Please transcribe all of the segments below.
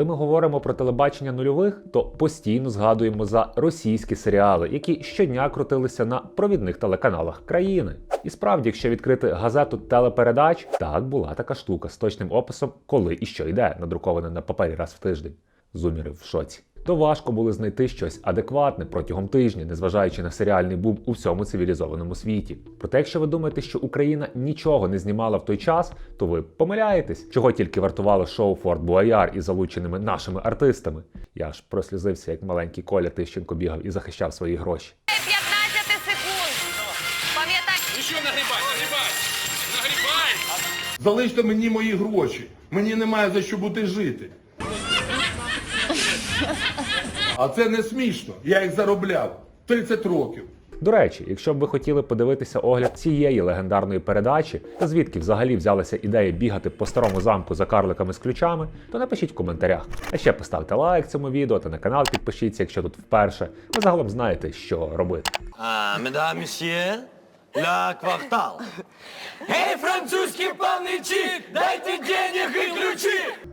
Коли ми говоримо про телебачення нульових, то постійно згадуємо за російські серіали, які щодня крутилися на провідних телеканалах країни. І справді, якщо відкрити газету телепередач, так була така штука з точним описом, коли і що йде, надруковане на папері раз в тиждень. Зуміри в шоці. То важко було знайти щось адекватне протягом тижня, незважаючи на серіальний бум у всьому цивілізованому світі. Проте, якщо ви думаєте, що Україна нічого не знімала в той час, то ви помиляєтесь, чого тільки вартувало шоу Форт Буаяр із залученими нашими артистами. Я ж прослізився, як маленький Коля Тищенко бігав і захищав свої гроші. 15 секунд. Пам'ятай, що нагрібай, нагрібай! Нагрібай! Залиште мені мої гроші. Мені немає за що бути жити. А це не смішно. Я їх заробляв 30 років. До речі, якщо б ви хотіли подивитися огляд цієї легендарної передачі, та звідки взагалі взялася ідея бігати по старому замку за карликами з ключами, то напишіть в коментарях. А ще поставте лайк цьому відео та на канал підпишіться, якщо тут вперше. Ви загалом знаєте, що робити. А, медам, месье, ля квартал. Эй, французский паничі, дайте!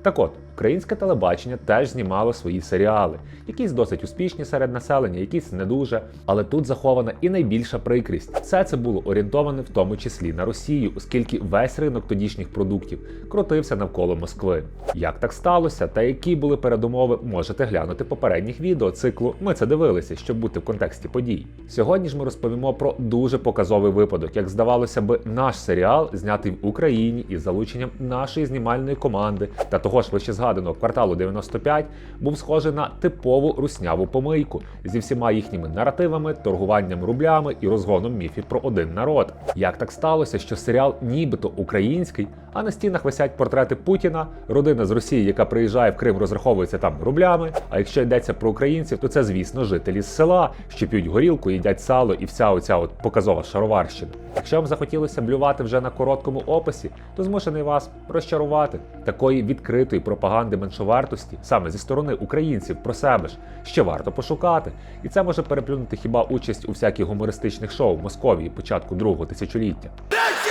Так от, українське телебачення теж знімало свої серіали, якісь досить успішні серед населення, якісь не дуже. Але тут захована і найбільша прикрість. Все це було орієнтоване в тому числі на Росію, оскільки весь ринок тодішніх продуктів крутився навколо Москви. Як так сталося, та які були передумови, можете глянути попередніх відео циклу. Ми це дивилися, щоб бути в контексті подій. Сьогодні ж ми розповімо про дуже показовий випадок, як здавалося би, наш серіал знятий в Україні із залученням нашої знімальної команди та того ж вище згаданого кварталу 95 був схожий на типову русняву помийку зі всіма їхніми наративами, торгуванням рублями і розгоном міфів про один народ. Як так сталося, що серіал нібито український, а на стінах висять портрети Путіна, родина з Росії, яка приїжджає в Крим, розраховується там рублями. А якщо йдеться про українців, то це, звісно, жителі з села, що п'ють горілку, їдять сало і вся оця от показова шароварщина. Якщо вам захотілося блювати вже на короткому описі, то змушений вас розчарувати такої відкритої пропаганди меншовартості саме зі сторони українців про себе ж ще варто пошукати. І це може переплюнути хіба участь у всяких гумористичних шоу в Московії початку другого тисячоліття. Наша!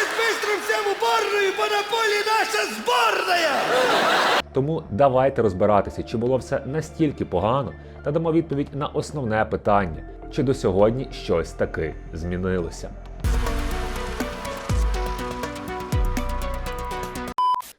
Тому давайте розбиратися, чи було все настільки погано, та дамо відповідь на основне питання: чи до сьогодні щось таки змінилося.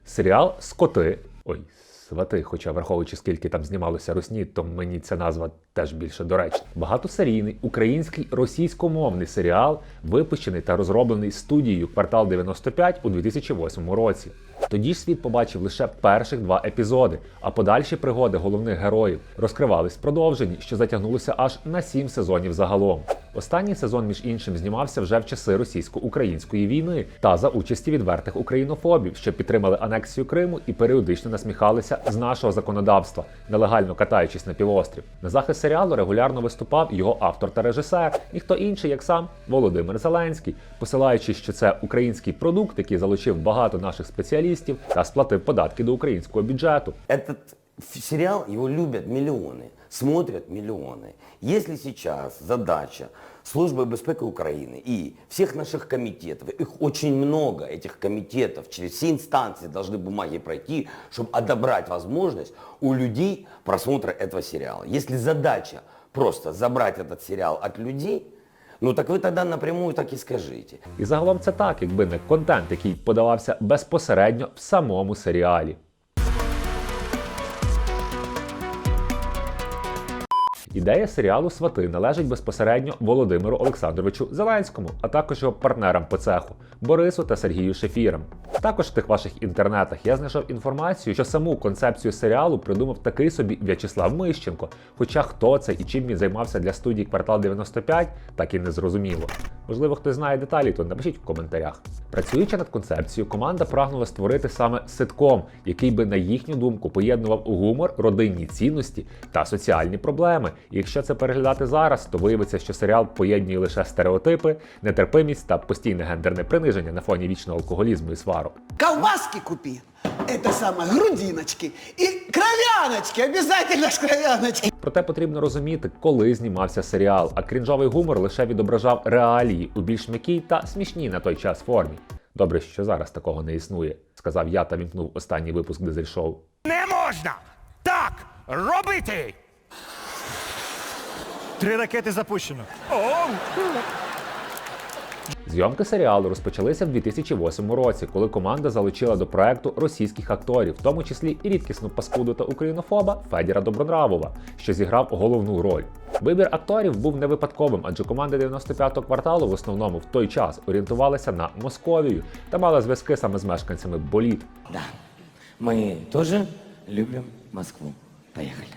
Серіал Скоти. Ой, свати, хоча враховуючи скільки там знімалося русні, то мені ця назва теж більше доречна. Багатосерійний український російськомовний серіал, випущений та розроблений студією Квартал 95 у 2008 році. Тоді ж світ побачив лише перших два епізоди, а подальші пригоди головних героїв розкривались в продовженні, що затягнулося аж на сім сезонів загалом. Останній сезон, між іншим, знімався вже в часи російсько-української війни та за участі відвертих українофобів, що підтримали анексію Криму і періодично насміхалися з нашого законодавства, нелегально катаючись на півострів. На захист серіалу регулярно виступав його автор та режисер, ніхто інший, як сам Володимир Зеленський, посилаючи, що це український продукт, який залучив багато наших спеціалістів та сплатив податки до українського бюджету. Этот сериал, его любят миллионы, смотрят миллионы. Если сейчас задача Службы безпеки Украины и всех наших комитетов, их очень много, этих комитетов, через все инстанции должны бумаги пройти, чтобы отобрать возможность у людей просмотра этого сериала. Если задача просто забрать этот сериал от людей, ну так вы тогда напрямую так и скажите. І загалом це так, якби не контент, який подавався безпосередньо в самому серіалі. Ідея серіалу Свати належить безпосередньо Володимиру Олександровичу Зеленському, а також його партнерам по цеху Борису та Сергію Шефірам. Також в тих ваших інтернетах я знайшов інформацію, що саму концепцію серіалу придумав такий собі В'ячеслав Мищенко. Хоча хто це і чим він займався для студії Квартал 95, так і не зрозуміло. Можливо, хтось знає деталі, то напишіть в коментарях. Працюючи над концепцією, команда прагнула створити саме ситком, який би, на їхню думку, поєднував гумор, родинні цінності та соціальні проблеми. І якщо це переглядати зараз, то виявиться, що серіал поєднує лише стереотипи, нетерпимість та постійне гендерне приниження на фоні вічного алкоголізму і сварок. Колбаски купи. Это самое, грудиночки. И кровяночки, обязательно ж кровяночки. Проте потрібно розуміти, коли знімався серіал, а крінжовий гумор лише відображав реалії у більш м'якій та смішній на той час формі. Добре, що зараз такого не існує, сказав я та вімкнув останній випуск дизель шоу. Не можна! Так! робити. Три ракети запущено. О! Зйомки серіалу розпочалися в 2008 році, коли команда залучила до проекту російських акторів, в тому числі і рідкісну паскуду та українофоба Федіра Добронравова, що зіграв головну роль. Вибір акторів був не випадковим, адже команда 95-го кварталу в основному в той час орієнтувалася на Московію та мала зв'язки саме з мешканцями боліт. Да, мы тоже любим Москву. Поехали.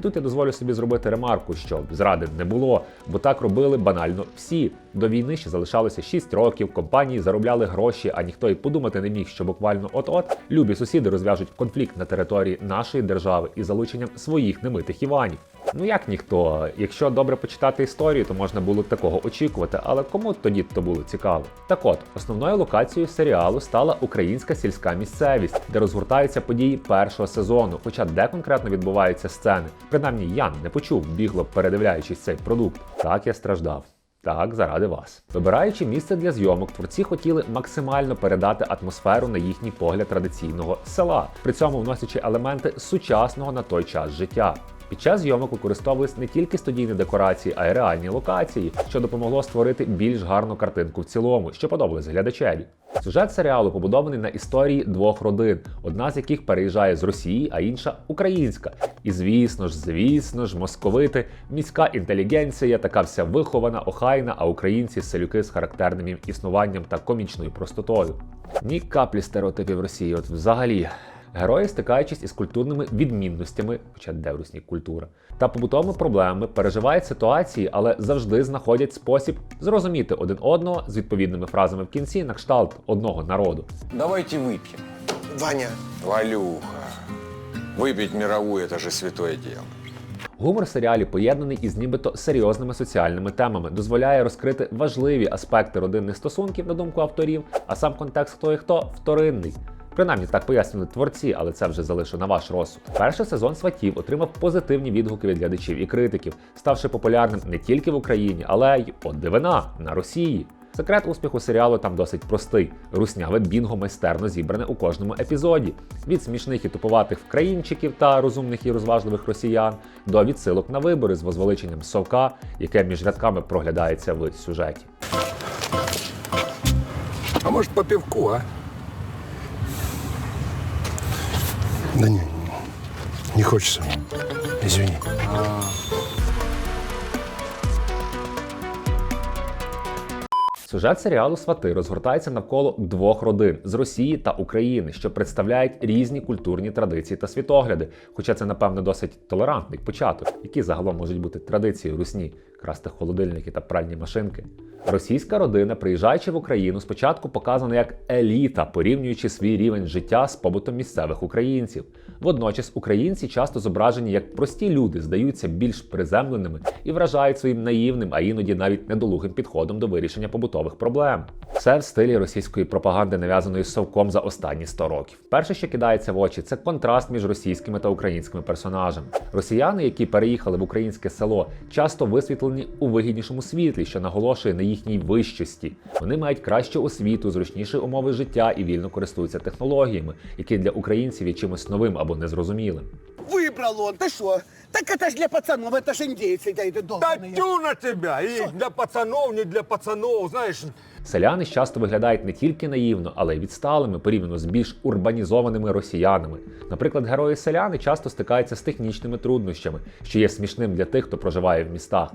І тут я дозволю собі зробити ремарку, що зради не було, бо так робили банально всі. До війни ще залишалося 6 років, компанії заробляли гроші, а ніхто й подумати не міг, що буквально от-от любі сусіди розв'яжуть конфлікт на території нашої держави із залученням своїх немитих Іванів. Ну як ніхто, якщо добре почитати історію, то можна було такого очікувати, але кому тоді то було цікаво? Так от, основною локацією серіалу стала українська сільська місцевість, де розгортаються події першого сезону. Хоча де конкретно відбуваються сцени, принаймні я не почув, бігло передивляючись цей продукт. Так я страждав. Так, заради вас. Вибираючи місце для зйомок, творці хотіли максимально передати атмосферу на їхній погляд традиційного села, при цьому вносячи елементи сучасного на той час життя. Під час зйомок використовувались не тільки студійні декорації, а й реальні локації, що допомогло створити більш гарну картинку в цілому, що подобалось глядачеві. Сюжет серіалу побудований на історії двох родин, одна з яких переїжджає з Росії, а інша українська. І звісно ж, звісно ж, московити, міська інтелігенція, така вся вихована, охайна, а українці селюки з характерним існуванням та комічною простотою. Ні каплі стереотипів Росії, от взагалі Герої, стикаючись із культурними відмінностями, хоча де в Русні культура, та побутовими проблемами, переживають ситуації, але завжди знаходять спосіб зрозуміти один одного з відповідними фразами в кінці на кшталт одного народу. Давайте выпьем. Ваня, Валюха. Выпить мировую – это же святое дело. Гумор в серіалі поєднаний із нібито серйозними соціальними темами, дозволяє розкрити важливі аспекти родинних стосунків, на думку авторів, а сам контекст хто і хто вторинний. Принаймні так пояснювали творці, але це вже залишу на ваш розсуд. Перший сезон сватів отримав позитивні відгуки від глядачів і критиків, ставши популярним не тільки в Україні, але й от дивина на Росії. Секрет успіху серіалу там досить простий: русняве бінго майстерно зібране у кожному епізоді. Від смішних і туповатих вкраїнчиків та розумних і розважливих росіян до відсилок на вибори з возвеличенням совка, яке між рядками проглядається в сюжеті. А может, по пивку, а? Да не, не хочется. Извини. Сюжет серіалу Свати розгортається навколо двох родин з Росії та України, що представляють різні культурні традиції та світогляди. Хоча це, напевно, досить толерантний початок, які загалом можуть бути традиції русні красти холодильники та пральні машинки. Російська родина, приїжджаючи в Україну, спочатку показана як еліта, порівнюючи свій рівень життя з побутом місцевих українців. Водночас українці часто зображені як прості люди, здаються більш приземленими і вражають своїм наївним, а іноді навіть недолугим підходом до вирішення побутових проблем. Все в стилі російської пропаганди, нав'язаної совком за останні 100 років. Перше, що кидається в очі, це контраст між російськими та українськими персонажами. Росіяни, які переїхали в українське село, часто висвітлені у вигіднішому світлі, що наголошує на їхній вищості. Вони мають кращу освіту, зручніші умови життя і вільно користуються технологіями, які для українців є чимось новим або незрозумілим. Вибрало, та что? Так это ж для пацанов, это ж индейцы, да, это Да долбаные. тю на тебя! И для пацанов, не для пацанов, знаешь. Селяни часто виглядають не тільки наївно, але й відсталими порівняно з більш урбанізованими росіянами. Наприклад, герої селяни часто стикаються з технічними труднощами, що є смішним для тих, хто проживає в містах.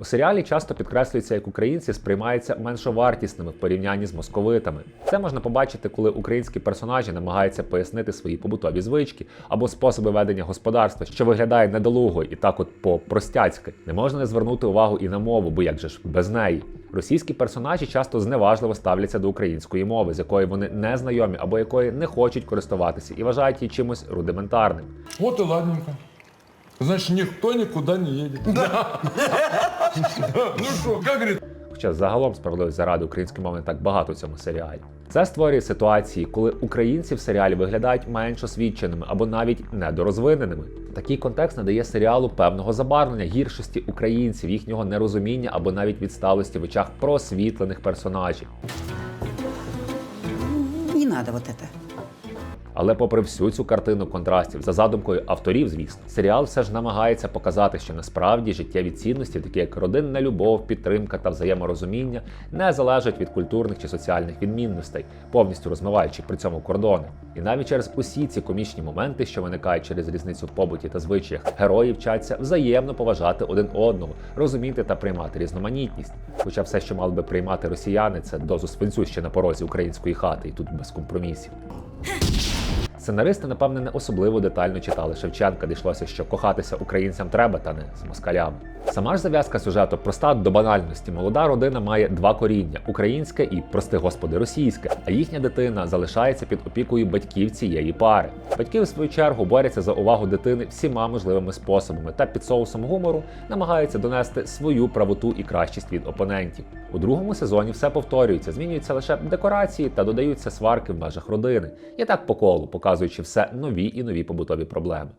У серіалі часто підкреслюється, як українці сприймаються меншовартісними в порівнянні з московитами. Це можна побачити, коли українські персонажі намагаються пояснити свої побутові звички або способи ведення господарства, що виглядає недолуго і так, от по-простяцьки. Не можна не звернути увагу і на мову, бо як же ж без неї. Російські персонажі часто зневажливо ставляться до української мови, з якою вони не знайомі або якої не хочуть користуватися, і вважають її чимось рудиментарним. Вот и ладненько. Значит, никто никуда не едет. Ну что, как говорит, Хоча загалом справедливості заради української мови не так багато в цьому серіалі. Це створює ситуації, коли українці в серіалі виглядають менш освіченими або навіть недорозвиненими. Такий контекст надає серіалу певного забарвлення гіршості українців, їхнього нерозуміння або навіть відсталості в очах просвітлених персонажів. Не надо вот это. Але попри всю цю картину контрастів, за задумкою авторів, звісно, серіал все ж намагається показати, що насправді життєві цінності, такі як родинна любов, підтримка та взаєморозуміння, не залежать від культурних чи соціальних відмінностей, повністю розмиваючи при цьому кордони. І навіть через усі ці комічні моменти, що виникають через різницю в побуті та звичаях, герої вчаться взаємно поважати один одного, розуміти та приймати різноманітність. Хоча все, що мали би приймати росіяни, це дозу свинцю ще на порозі української хати, і тут без компромісів. Сценаристи, напевне, не особливо детально читали Шевченка, де йшлося, що кохатися українцям треба, та не з москалями. Сама ж зав'язка сюжету проста до банальності. Молода родина має два коріння українське і, прости господи, російське, а їхня дитина залишається під опікою батьків цієї пари. Батьки, в свою чергу, борються за увагу дитини всіма можливими способами та під соусом гумору намагаються донести свою правоту і кращість від опонентів. У другому сезоні все повторюється, змінюються лише декорації та додаються сварки в межах родини. І так по колу, показуючи все нові і нові побутові проблеми.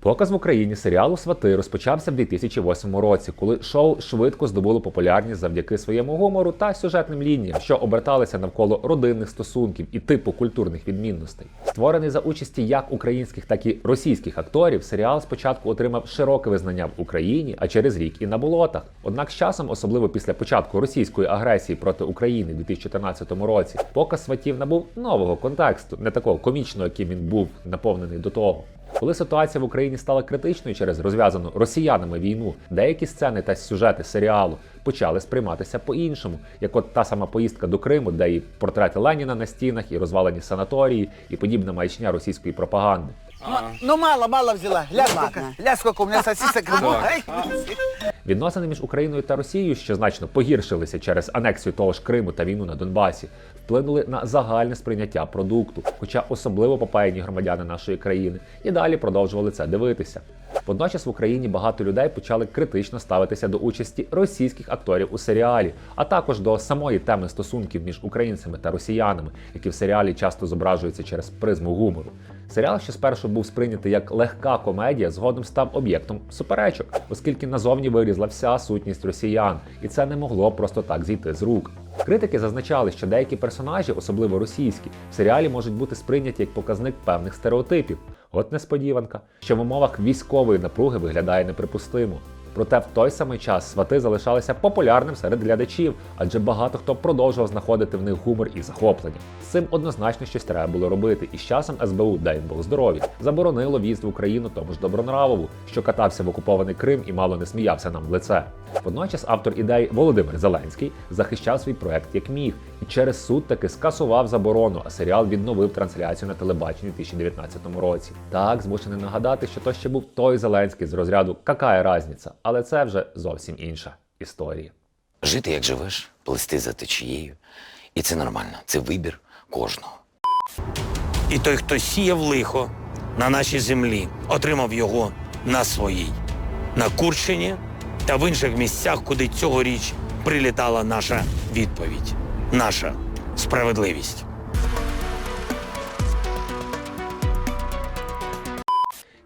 Показ в Україні серіалу Свати розпочався в 2008 році, коли шоу швидко здобуло популярність завдяки своєму гумору та сюжетним лініям, що оберталися навколо родинних стосунків і типу культурних відмінностей. Створений за участі як українських, так і російських акторів, серіал спочатку отримав широке визнання в Україні, а через рік і на болотах. Однак з часом, особливо після початку російської агресії проти України в 2014 році, показ сватів набув нового контексту, не такого комічного, яким він був наповнений до того. Коли ситуація в Україні стала критичною через розв'язану росіянами війну, деякі сцени та сюжети серіалу почали сприйматися по-іншому, як от та сама поїздка до Криму, де і портрети Леніна на стінах, і розвалені санаторії, і подібна маячня російської пропаганди. Ну, мало, мало взяла. Ля сколько, ля сколько у меня сосисок. Ай. Відносини між Україною та Росією, що значно погіршилися через анексію того ж Криму та війну на Донбасі, вплинули на загальне сприйняття продукту, хоча особливо попаяні громадяни нашої країни і далі продовжували це дивитися. Водночас в Україні багато людей почали критично ставитися до участі російських акторів у серіалі, а також до самої теми стосунків між українцями та росіянами, які в серіалі часто зображуються через призму гумору. Серіал, що спершу був сприйнятий як легка комедія, згодом став об'єктом суперечок, оскільки назовні вирізла вся сутність росіян, і це не могло просто так зійти з рук. Критики зазначали, що деякі персонажі, особливо російські, в серіалі можуть бути сприйняті як показник певних стереотипів. От несподіванка, що в умовах військової напруги виглядає неприпустимо. Проте в той самий час свати залишалися популярним серед глядачів, адже багато хто продовжував знаходити в них гумор і захоплення. З цим однозначно щось треба було робити, і з часом СБУ, дай їм Бог здоров'я, заборонило в'їзд в Україну тому ж Добронравову, що катався в окупований Крим і мало не сміявся нам в лице. Водночас автор ідеї Володимир Зеленський захищав свій проект як міг і через суд таки скасував заборону, а серіал відновив трансляцію на телебаченні у 2019 році. Так, змушений нагадати, що то ще був той Зеленський з розряду «Какая разниця?», але це вже зовсім інша історія. Жити як живеш, плести за течією. І це нормально, це вибір кожного. І той, хто сіяв лихо на нашій землі, отримав його на своїй, на Курщині та в інших місцях, куди цьогоріч прилітала наша відповідь, наша справедливість.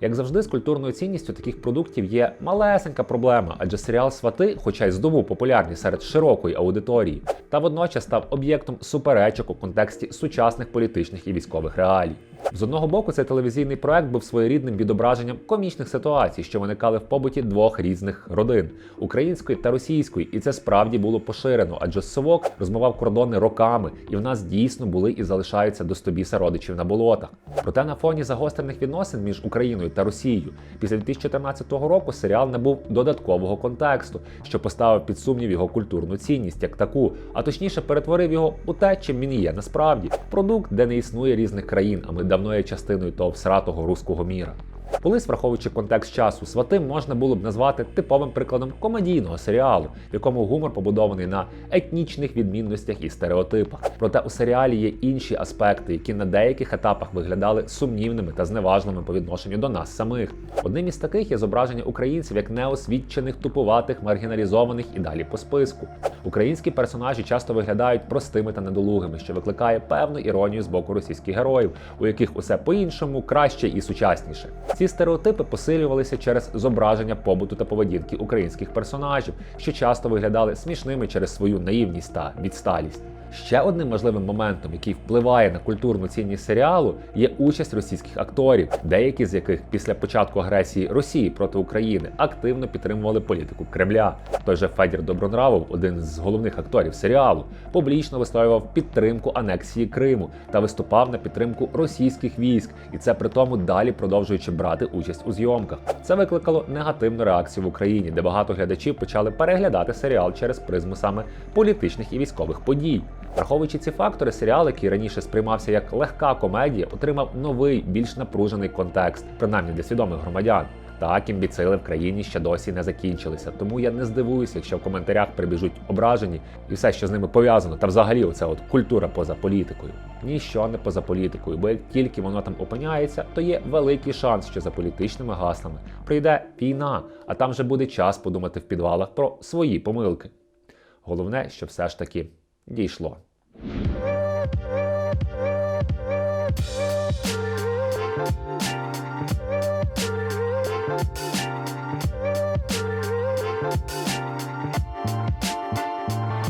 Як завжди, з культурною цінністю таких продуктів є малесенька проблема, адже серіал Свати, хоча й здобув популярність серед широкої аудиторії, та водночас став об'єктом суперечок у контексті сучасних політичних і військових реалій. З одного боку, цей телевізійний проект був своєрідним відображенням комічних ситуацій, що виникали в побуті двох різних родин української та російської, і це справді було поширено, адже совок розмивав кордони роками, і в нас дійсно були і залишаються достобіса родичів на болотах. Проте на фоні загострених відносин між Україною та Росією після 2014 року серіал набув додаткового контексту, що поставив під сумнів його культурну цінність як таку, а точніше перетворив його у те, чим він є насправді продукт, де не існує різних країн, а ми давно є частиною того всратого руського міра. Колись, враховуючи контекст часу, свати можна було б назвати типовим прикладом комедійного серіалу, в якому гумор побудований на етнічних відмінностях і стереотипах. Проте у серіалі є інші аспекти, які на деяких етапах виглядали сумнівними та зневажними по відношенню до нас самих. Одним із таких є зображення українців як неосвідчених, тупуватих, маргіналізованих і далі по списку. Українські персонажі часто виглядають простими та недолугими, що викликає певну іронію з боку російських героїв, у яких усе по-іншому, краще і сучасніше. Ці стереотипи посилювалися через зображення побуту та поведінки українських персонажів, що часто виглядали смішними через свою наївність та відсталість. Ще одним важливим моментом, який впливає на культурну цінність серіалу, є участь російських акторів, деякі з яких після початку агресії Росії проти України активно підтримували політику Кремля. Той же Федір Добронравов, один з головних акторів серіалу, публічно висловлював підтримку анексії Криму та виступав на підтримку російських військ, і це при тому далі продовжуючи брати участь у зйомках. Це викликало негативну реакцію в Україні, де багато глядачів почали переглядати серіал через призму саме політичних і військових подій. Враховуючи ці фактори, серіал, який раніше сприймався як легка комедія, отримав новий, більш напружений контекст, принаймні для свідомих громадян. Так, імбіцили в країні ще досі не закінчилися, тому я не здивуюся, якщо в коментарях прибіжуть ображені і все, що з ними пов'язано, та взагалі оця от культура поза політикою. Ніщо не поза політикою, бо як тільки воно там опиняється, то є великий шанс, що за політичними гаслами прийде війна, а там вже буде час подумати в підвалах про свої помилки. Головне, що все ж таки дійшло.